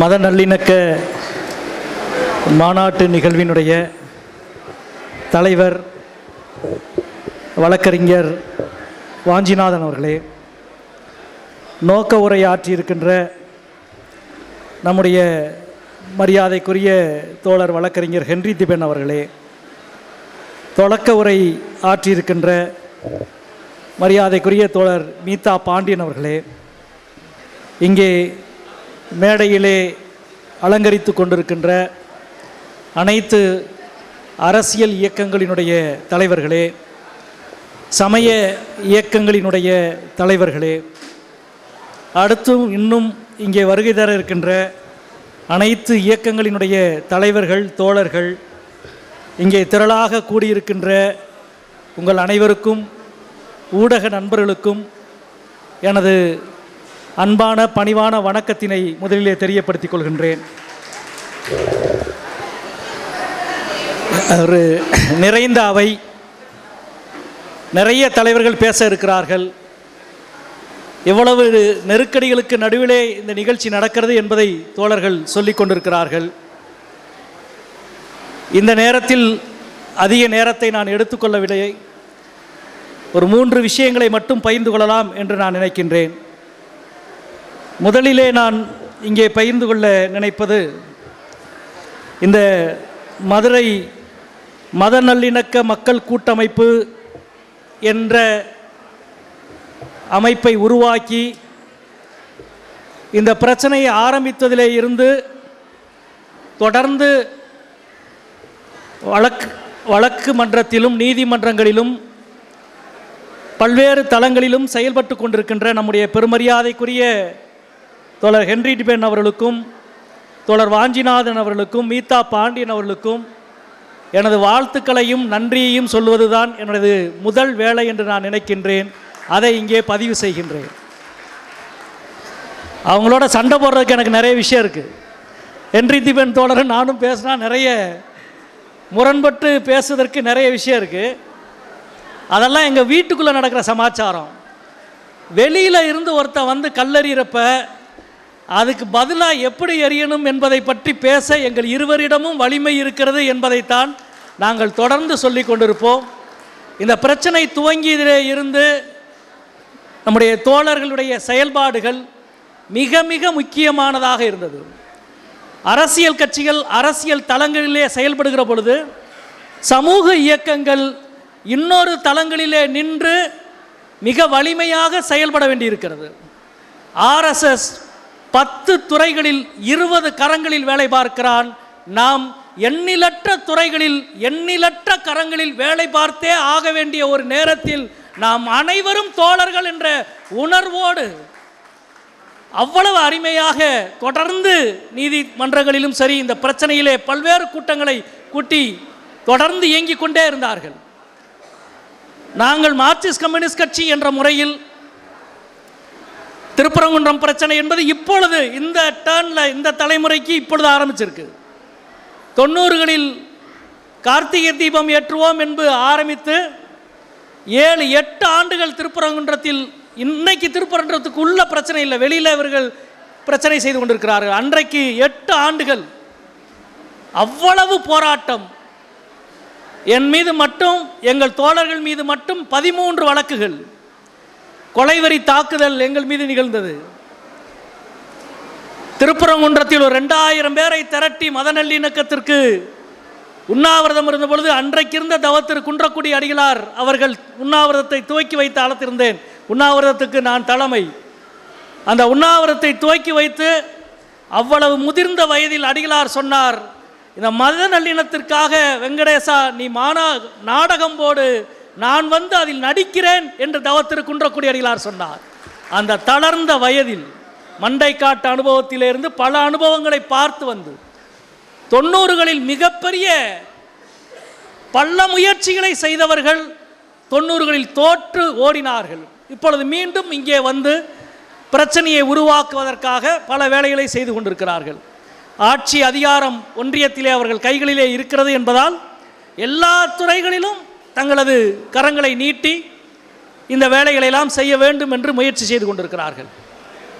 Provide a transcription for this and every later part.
மத நல்லிணக்க மாநாட்டு நிகழ்வினுடைய தலைவர் வழக்கறிஞர் வாஞ்சிநாதன் அவர்களே நோக்க உரை ஆற்றியிருக்கின்ற நம்முடைய மரியாதைக்குரிய தோழர் வழக்கறிஞர் ஹென்றி திபென் அவர்களே தொடக்க உரை ஆற்றியிருக்கின்ற மரியாதைக்குரிய தோழர் மீதா பாண்டியன் அவர்களே இங்கே மேடையிலே அலங்கரித்து கொண்டிருக்கின்ற அனைத்து அரசியல் இயக்கங்களினுடைய தலைவர்களே சமய இயக்கங்களினுடைய தலைவர்களே அடுத்தும் இன்னும் இங்கே வருகை தர இருக்கின்ற அனைத்து இயக்கங்களினுடைய தலைவர்கள் தோழர்கள் இங்கே திரளாக கூடியிருக்கின்ற உங்கள் அனைவருக்கும் ஊடக நண்பர்களுக்கும் எனது அன்பான பணிவான வணக்கத்தினை முதலிலே தெரியப்படுத்திக் கொள்கின்றேன். ஒரு நிறைந்த அவை நிறைய தலைவர்கள் பேச இருக்கிறார்கள். எவ்வளவு நெருக்கடிகளுக்கு நடுவிலே இந்த நிகழ்ச்சி நடக்கிறது என்பதை தோழர்கள் சொல்லிக் கொண்டிருக்கிறார்கள். இந்த நேரத்தில் அதிக நேரத்தை நான் எடுத்துக்கொள்ளவில்லை. ஒரு மூன்று விஷயங்களை மட்டும் பகிர்ந்து கொள்ளலாம் என்று நான் நினைக்கின்றேன். முதலிலே நான் இங்கே பகிர்ந்து கொள்ள நினைப்பது இந்த மதுரை மத நல்லிணக்க மக்கள் கூட்டமைப்பு என்ற அமைப்பை உருவாக்கி இந்த பிரச்சனையை ஆரம்பித்ததிலே இருந்து தொடர்ந்து வழக்கு வழக்கு மன்றத்திலும் நீதிமன்றங்களிலும் பல்வேறு தளங்களிலும் செயல்பட்டு கொண்டிருக்கின்ற நம்முடைய பெருமரியாதைக்குரிய தோழர் ஹென்றி டிபென் அவர்களுக்கும் தோழர் வாஞ்சிநாதன் அவர்களுக்கும் மீதா பாண்டியன் அவர்களுக்கும் எனது வாழ்த்துக்களையும் நன்றியையும் சொல்வதுதான் எனது முதல் வேலை என்று நான் நினைக்கின்றேன். அதை இங்கே பதிவு செய்கின்றேன். அவங்களோட சண்டை போடுறதுக்கு எனக்கு நிறைய விஷயம் இருக்குது ஹென்றி திபன் தோழரும் நானும் பேசினா நிறைய முரண்பட்டு பேசுவதற்கு நிறைய விஷயம் இருக்குது அதெல்லாம் எங்கள் வீட்டுக்குள்ளே நடக்கிற சமாச்சாரம். வெளியில் இருந்து ஒருத்தன் வந்து கல்லறிகிறப்ப அதுக்கு பதிலாக எப்படி எறியணும் என்பதை பற்றி பேச எங்கள் இருவரிடமும் வலிமை இருக்கிறது என்பதைத்தான் நாங்கள் தொடர்ந்து சொல்லி கொண்டிருப்போம். இந்த பிரச்சனை துவங்கியதிலே இருந்து நம்முடைய தோழர்களுடைய செயல்பாடுகள் மிக மிக முக்கியமானதாக இருந்தது. அரசியல் கட்சிகள் அரசியல் தளங்களிலே செயல்படுகிற பொழுது சமூக இயக்கங்கள் இன்னொரு தளங்களிலே நின்று மிக வலிமையாக செயல்பட வேண்டியிருக்கிறது. ஆர்எஸ்எஸ் பத்து துறைகளில் இருபது கரங்களில் வேலை பார்க்கிறான். நாம் எண்ணிலற்ற துறைகளில் எண்ணிலற்ற கரங்களில் வேலை பார்த்தே ஆக வேண்டிய ஒரு நேரத்தில் நாம் அனைவரும் தோழர்கள் என்ற உணர்வோடு அவ்வளவு அருமையாக தொடர்ந்து நீதிமன்றங்களிலும் சரி இந்த பிரச்சனையிலே பல்வேறு கூட்டங்களை கூட்டி தொடர்ந்து இயங்கிக் கொண்டே இருந்தார்கள். நாங்கள் மார்க்சிஸ்ட் கம்யூனிஸ்ட் கட்சி என்ற முறையில் திருப்பரங்குன்றம் பிரச்சனை என்பது இப்பொழுது இந்த டேர்னில் இந்த தலைமுறைக்கு இப்பொழுது ஆரம்பிச்சிருக்கு. தொண்ணூறுகளில் கார்த்திகை தீபம் ஏற்றுவோம் என்று ஆரம்பித்து ஏழு எட்டு ஆண்டுகள் திருப்பரங்குன்றத்தில் இன்னைக்கு திருப்பரங்குன்றத்துக்கு உள்ள பிரச்சனை இல்லை. வெளியில் இவர்கள் பிரச்சனை செய்து கொண்டிருக்கிறார்கள். அன்றைக்கு எட்டு ஆண்டுகள். அவ்வளவு போராட்டம். என் மீது மட்டும் எங்கள் தோழர்கள் மீது மட்டும் பதிமூன்று வழக்குகள். கொலைவரி தாக்குதல் எங்கள் மீது நிகழ்ந்தது. திருப்பரங்குன்றத்தில் ஒரு ரெண்டாயிரம் பேரை திரட்டி மத நல்லிணக்கத்திற்கு உண்ணாவிரதம் இருந்த பொழுது அன்றைக்கு இருந்த தவத்திரு குன்றக்குடி அடிகளார் அவர்கள் உண்ணாவிரதத்தை துவக்கி வைத்து அழைத்திருந்தேன். உண்ணாவிரதத்துக்கு நான் தலைமை. அந்த உண்ணாவிரதத்தை துவக்கி வைத்து அவ்வளவு முதிர்ந்த வயதில் அடிகளார் சொன்னார் இந்த மத நல்லிணத்திற்காக வெங்கடேசா நீ மானா நாடகம் போடு நான் வந்து அதில் நடிக்கிறேன் என்று தவத்திரு குன்றக்குடி சொன்னார். அந்த தளர்ந்த வயதில் மண்டைக்காட்டு அனுபவத்திலிருந்து பல அனுபவங்களை பார்த்து வந்து தொண்ணூறுகளில் மிகப்பெரிய பல முயற்சிகளை செய்தவர்கள் தொண்ணூறுகளில் தோற்று ஓடினார்கள். இப்பொழுது மீண்டும் இங்கே வந்து பிரச்சனையை உருவாக்குவதற்காக பல வேலைகளை செய்து கொண்டிருக்கிறார்கள். ஆட்சி அதிகாரம் ஒன்றியத்திலே அவர்கள் கைகளிலே இருக்கிறது என்பதால் எல்லா துறைகளிலும் தங்களது கரங்களை நீட்டி இந்த வேலைகளை எல்லாம் செய்ய வேண்டும் என்று முயற்சி செய்து கொண்டிருக்கிறார்கள்.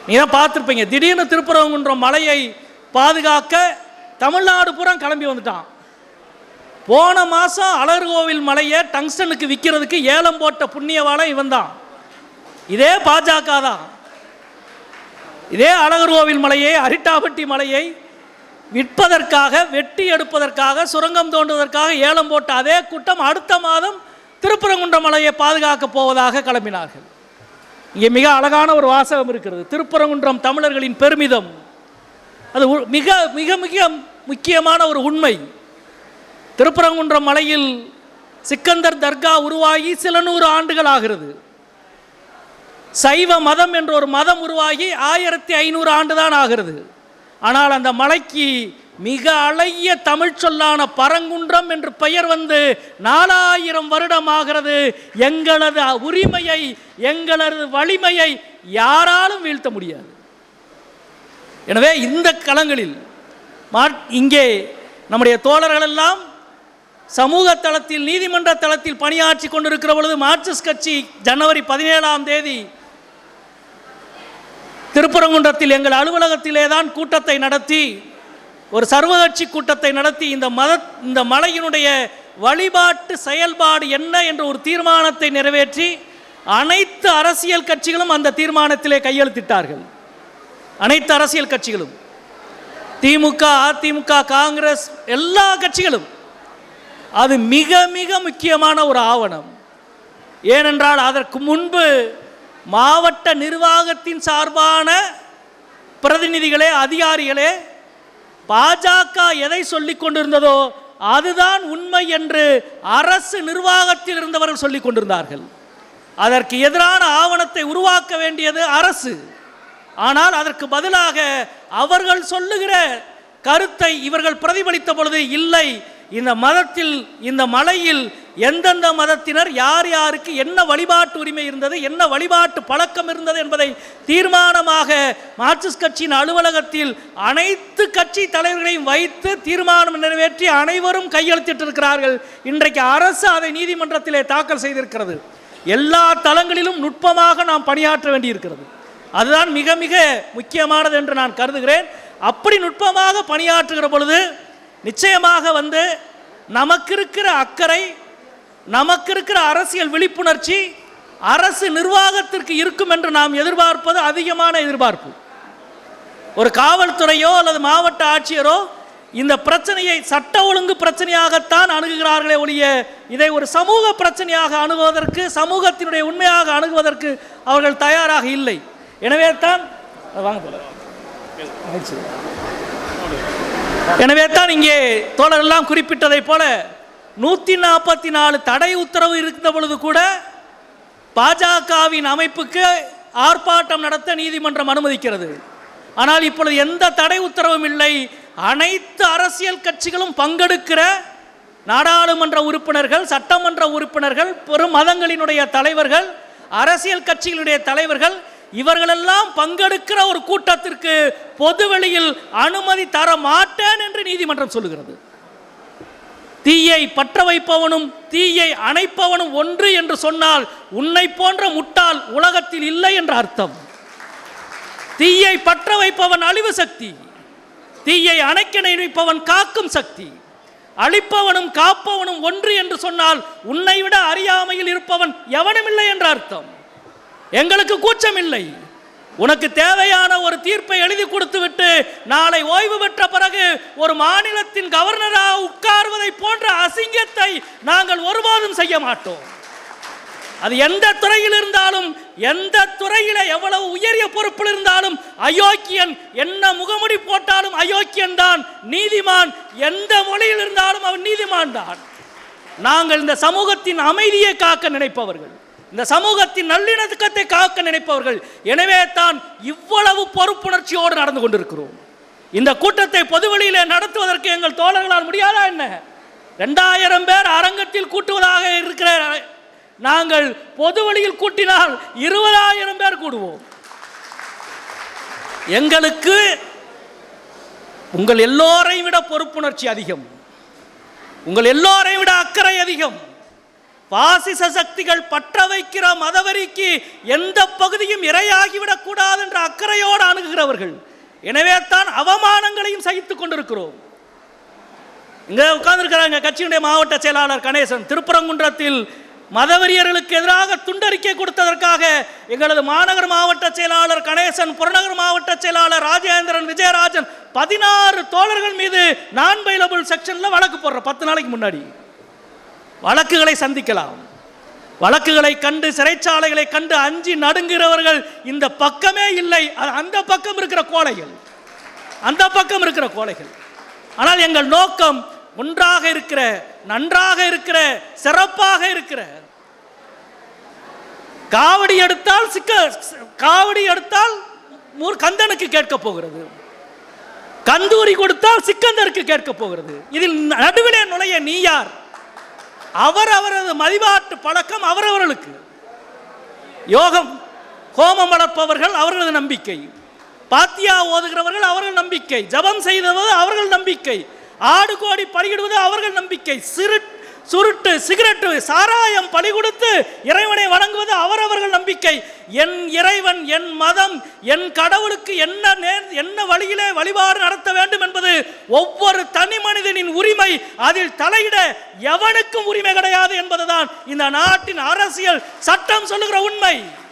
நீ பார்த்துருப்பீங்க. திடீர்னு திருப்பரங்குன்றம் மலையை பாதுகாக்க தமிழ்நாடு பூரா கிளம்பி வந்துட்டான். போன மாதம் அலர்கோவில் மலையை டங்ஸ்டனுக்கு விற்கிறதுக்கு ஏலம் போட்ட புண்ணியவாளன் இவன் தான் இதே பாஜக தான் இதே அழகர்கோவில் மலையை அரிட்டாபட்டி மலையை விற்பதற்காக வெட்டி எடுப்பதற்காக சுரங்கம் தோண்டுவதற்காக ஏலம் போட்ட அதே கூட்டம் அடுத்த மாதம் திருப்பரங்குன்றம் மலையை பாதுகாக்கப் போவதாக கிளம்பினார்கள். இங்கே மிக அழகான ஒரு வாசகம் இருக்கிறது. திருப்பரங்குன்றம் தமிழர்களின் பெருமிதம். அது உ- மிக மிக மிக முக்கியமான ஒரு உண்மை. திருப்பரங்குன்றம் மலையில் சிக்கந்தர் தர்கா உருவாகி சில நூறு ஆண்டுகள் ஆகிறது. சைவ மதம் என்ற ஒரு மதம் உருவாகி ஆயிரத்தி ஐநூறு ஆண்டு தான் ஆகிறது. ஆனால் அந்த மலைக்கு மிக அழகிய தமிழ் சொல்லான பரங்குன்றம் என்று பெயர் வந்து நாலாயிரம் வருடம் ஆகிறது எங்களது உரிமையை எங்களது வலிமையை யாராலும் வீழ்த்த முடியாது. எனவே இந்த களங்களில் இங்கே நம்முடைய தோழர்கள் எல்லாம் சமூக தளத்தில் நீதிமன்ற தளத்தில் பணியாற்றி கொண்டிருக்கிற பொழுது மார்க்சிஸ்ட் கட்சி ஜனவரி பதினேழாம் தேதி திருப்பரங்குன்றத்தில் எங்கள் அலுவலகத்திலே தான் கூட்டத்தை நடத்தி ஒரு சர்வகட்சி கூட்டத்தை நடத்தி இந்த மத இந்த மலையினுடைய வழிபாட்டு செயல்பாடு என்ன என்ற ஒரு தீர்மானத்தை நிறைவேற்றி அனைத்து அரசியல் கட்சிகளும் அந்த தீர்மானத்திலே கையெழுத்திட்டார்கள். அனைத்து அரசியல் கட்சிகளும். திமுக அதிமுக காங்கிரஸ் எல்லா கட்சிகளும். அது மிக மிக முக்கியமான ஒரு ஆவணம். ஏனென்றால் அதற்கு முன்பு மாவட்ட நிர்வாகத்தின் சார்பான பிரதிநிதிகளே அதிகாரிகளே பாஜக எதை சொல்லிக் கொண்டிருந்ததோ அதுதான் உண்மை என்று அரசு நிர்வாகத்தில் இருந்தவர்கள் சொல்லிக் கொண்டிருந்தார்கள். அதற்கு எதிரான ஆவணத்தை உருவாக்க வேண்டியது அரசு. ஆனால் அதற்கு பதிலாக அவர்கள் சொல்லுகிற கருத்தை இவர்கள் பிரதிபலித்த பொழுது இல்லை இந்த மதத்தில் இந்த மலையில் எந்தெந்த மதத்தினர் யார் யாருக்கு என்ன வழிபாட்டு உரிமை இருந்தது என்ன வழிபாட்டு பழக்கம் இருந்தது என்பதை தீர்மானமாக மார்க்சிஸ்ட் கட்சியின் அலுவலகத்தில் அனைத்து கட்சி தலைவர்களையும் வைத்து தீர்மானம் நிறைவேற்றி அனைவரும் கையெழுத்திட்டிருக்கிறார்கள் இன்றைக்கு அரசு அதை நீதிமன்றத்திலே தாக்கல் செய்திருக்கிறது. எல்லா தளங்களிலும் நுட்பமாக நாம் பணியாற்ற வேண்டியிருக்கிறது. அதுதான் மிக மிக முக்கியமானது என்று நான் கருதுகிறேன். அப்படி நுட்பமாக பணியாற்றுகிற பொழுது நிச்சயமாக வந்து நமக்கு இருக்கிற அக்கறை நமக்கு இருக்கிற அரசியல் விழிப்புணர்ச்சி அரசு நிர்வாகத்திற்கு இருக்கும் என்று நாம் எதிர்பார்ப்பது அதிகமான எதிர்பார்ப்பு. ஒரு காவல்துறையோ அல்லது மாவட்ட ஆட்சியரோ இந்த பிரச்சனையை சட்ட ஒழுங்கு பிரச்சனையாகத்தான் அணுகுகிறார்களே ஒழிய இதை ஒரு சமூக பிரச்சனையாக அணுகுவதற்கு சமூகத்தினுடைய உண்மையாக அணுகுவதற்கு அவர்கள் தயாராக இல்லை. எனவே தான் வாங்க போல எனவே தான் இங்கே தோழரெல்லாம் குறிப்பிட்டதைப் போல நூற்றி நாற்பத்தி நாலு தடை உத்தரவு இருந்த பொழுது கூட பாஜகவின் அமைப்புக்கு ஆர்ப்பாட்டம் நடத்த நீதிமன்றம் அனுமதிக்கிறது. ஆனால் இப்பொழுது எந்த தடை உத்தரவும் இல்லை. அனைத்து அரசியல் கட்சிகளும் பங்கெடுக்கிற நாடாளுமன்ற உறுப்பினர்கள் சட்டமன்ற உறுப்பினர்கள் பெரும் மதங்களினுடைய தலைவர்கள் அரசியல் கட்சிகளுடைய தலைவர்கள் இவர்களெல்லாம் பங்கெடுக்கிற ஒரு கூட்டத்திற்கு பொதுவெளியில் அனுமதி தர மாட்டேன் என்று நீதிமன்றம் சொல்லுகிறது. தீயை பற்ற வைப்பவனும் தீயை அணைப்பவனும் ஒன்று என்று சொன்னால் உன்னை போன்ற முட்டாள் உலகத்தில் இல்லை என்ற அர்த்தம். தீயை பற்ற வைப்பவன் அழிவு சக்தி தீயை அணைக்க நினைப்பவன் காக்கும் சக்தி. அழிப்பவனும் காப்பவனும் ஒன்று என்று சொன்னால் உன்னை விட அறியாமையில் இருப்பவன் எவனும் இல்லை என்ற அர்த்தம். எங்களுக்கு கூச்சம் இல்லை உனக்கு தேவையான ஒரு தீர்ப்பை எழுதி கொடுத்து விட்டு நாளை ஓய்வு பெற்ற பிறகு ஒரு மாநிலத்தின் கவர்னராக உட்கார்வதை போன்ற அசிங்கத்தை நாங்கள் ஒருபோதும் செய்ய மாட்டோம். அது எந்த துறையில் இருந்தாலும் எந்த துறையில எவ்வளவு உயரிய பொறுப்பில் இருந்தாலும் அயோக்கியன் என்ன முகமுடி போட்டாலும் அயோக்கியன் தான் நீதிமான். எந்த மொழியில் இருந்தாலும் அவன் நீதிமான் தான். நாங்கள் இந்த சமூகத்தின் அமைதியை காக்க நினைப்பவர்கள். இந்த சமூகத்தின் நல்லிணக்கத்தை காக்க நினைப்பவர்கள் எனவே தான் இவ்வளவு பொறுப்புணர்ச்சியோடு நடந்து கொண்டிருக்கிறோம். இந்த கூட்டத்தை பொதுவெளியிலே நடத்துவதற்கு எங்கள் தோழர்களால் முடியாதா என்ன? ரெண்டாயிரம் பேர் அரங்கத்தில் கூட்டுவதாக இருக்கிற நாங்கள் பொதுவெளியில் கூட்டினால் இருபதாயிரம் பேர் கூடுவோம். எங்களுக்கு உங்கள் எல்லோரையும் விட பொறுப்புணர்ச்சி அதிகம். உங்கள் எல்லோரையும் விட அக்கறை அதிகம். பாசிச சக்திகள் பற்ற வைக்கிற மதவெறிக்கு எந்த பகுதியும் இரையாகிவிடக் கூடாது என்ற அக்கறையோடு அணுகுகிறவர்கள். எனவே தான் அவமானங்களையும் சகித்துக் கொண்டிருக்கிறோம். இங்கே உட்கார்ந்திருக்கிறாங்க கட்சியினுடைய மாவட்ட செயலாளர் கணேசன். திருப்பரங்குன்றத்தில் மதவெறியர்களுக்கு எதிராக துண்டறிக்கை கொடுத்ததற்காக எங்களது மாநகர் மாவட்ட செயலாளர் கணேசன் புறநகர் மாவட்ட செயலாளர் ராஜேந்திரன் விஜயராஜன் பதினாறு தோழர்கள் மீது நான் பைலபிள் செக்ஷன்ல வழக்கு போடுற பத்து நாளைக்கு முன்னாடி. வழக்குகளை சந்திக்கலாம். வழக்குகளை கண்டு சிறைச்சாலைகளை கண்டு அஞ்சி நடுங்குகிறவர்கள் இந்த பக்கமே இல்லை. அந்த பக்கம் இருக்கிற கோலைகள். அந்த பக்கம் இருக்கிற கோலைகள். ஆனால் எங்கள் நோக்கம் ஒன்றாக இருக்கிற நன்றாக இருக்கிற சிறப்பாக இருக்கிற. காவடி எடுத்தால் சிக்க காவடி எடுத்தால் கந்தனுக்கு கேட்க போகிறது. கந்தூரி கொடுத்தால் சிக்கந்தருக்கு கேட்க போகிறது. இதில் நடுவிலே நுழைய நீ யார்? அவர் அவரது மதிபாட்டு பழக்கம் அவரவர்களுக்கு. யோகம் கோமம் வளர்ப்பவர்கள் அவர்களது நம்பிக்கை. பாத்தியா ஓதுகிறவர்கள் அவர்கள் நம்பிக்கை. ஜபம் செய்தவது அவர்கள் நம்பிக்கை. ஆடு கோடி பலியிடுவது அவர்கள் நம்பிக்கை. சிறு சுருட்டு சிகரெட்டு சாராயம் பலி கொடுத்து இறைவனை வணங்குவது அவரவர்கள் நம்பிக்கை. என் இறைவன் என் மதம் என் கடவுளுக்கு என்ன நே- என்ன வழியிலே வழிபாடு நடத்த வேண்டும் என்பது ஒவ்வொரு தனி மனிதனின் உரிமை. அதில் தலையிட எவனுக்கும் உரிமை கிடையாது என்பதுதான் இந்த நாட்டின் அரசியல் சட்டம் சொல்லுகிற உண்மை.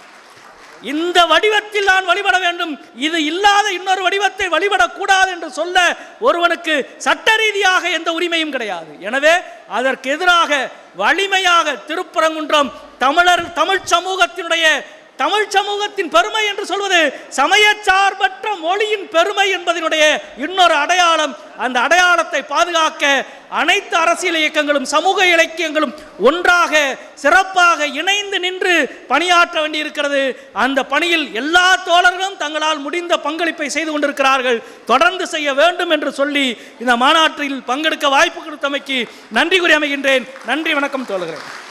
இந்த வடிவத்தில் நான் வழிபட வேண்டும். இது இல்லாத இன்னொரு வடிவத்தை வழிபடக்கூடாது என்று சொல்ல ஒருவனுக்கு சட்ட ரீதியாக எந்த உரிமையும் கிடையாது. எனவே அதற்கு எதிராக வலிமையாக திருப்பரங்குன்றம் தமிழர் தமிழ் சமூகத்தினுடைய தமிழ் சமூகத்தின் பெருமை என்று சொல்வது சமயச்சார்பற்ற மொழியின் பெருமை என்பதனுடைய இன்னொரு அடையாளம். அந்த அடையாளத்தை பாதுகாக்க அனைத்து அரசியல் இயக்கங்களும் சமூக இலக்கியங்களும் ஒன்றாக சிறப்பாக இணைந்து நின்று பணியாற்ற வேண்டியிருக்கிறது. அந்த பணியில் எல்லா தோழர்களும் தங்களால் முடிந்த பங்களிப்பை செய்து கொண்டிருக்கிறார்கள். தொடர்ந்து செய்ய வேண்டும் என்று சொல்லி இந்த மாநாட்டில் பங்கெடுக்க வாய்ப்பு கொடுத்தமைக்கு நன்றி கூறி அமைகின்றேன். நன்றி வணக்கம் தோழர்களே.